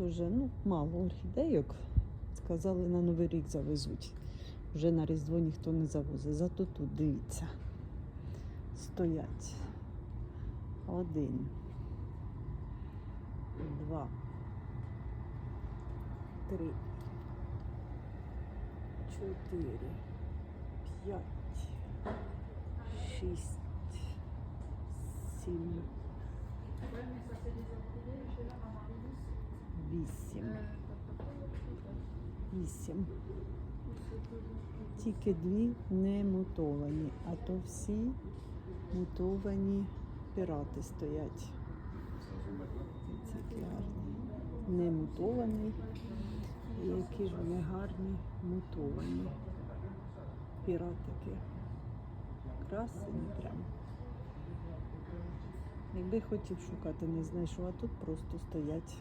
теж ну, мало орхідейок. Сказали, на Новий рік завезуть. Вже на Різдво ніхто не завозить. Зато тут дивіться. Стоять. Один. Два. Три. Чотири. П'ять. Шість. Сім. Вісім. Вісім. Тільки дві не мутовані, а то всі мутовані пірати стоять. Ці гарні. Не мутований. І які ж вони гарні мутовані. Піратики. Красені прям. Якби хотів шукати, не знайшов, а тут просто стоять.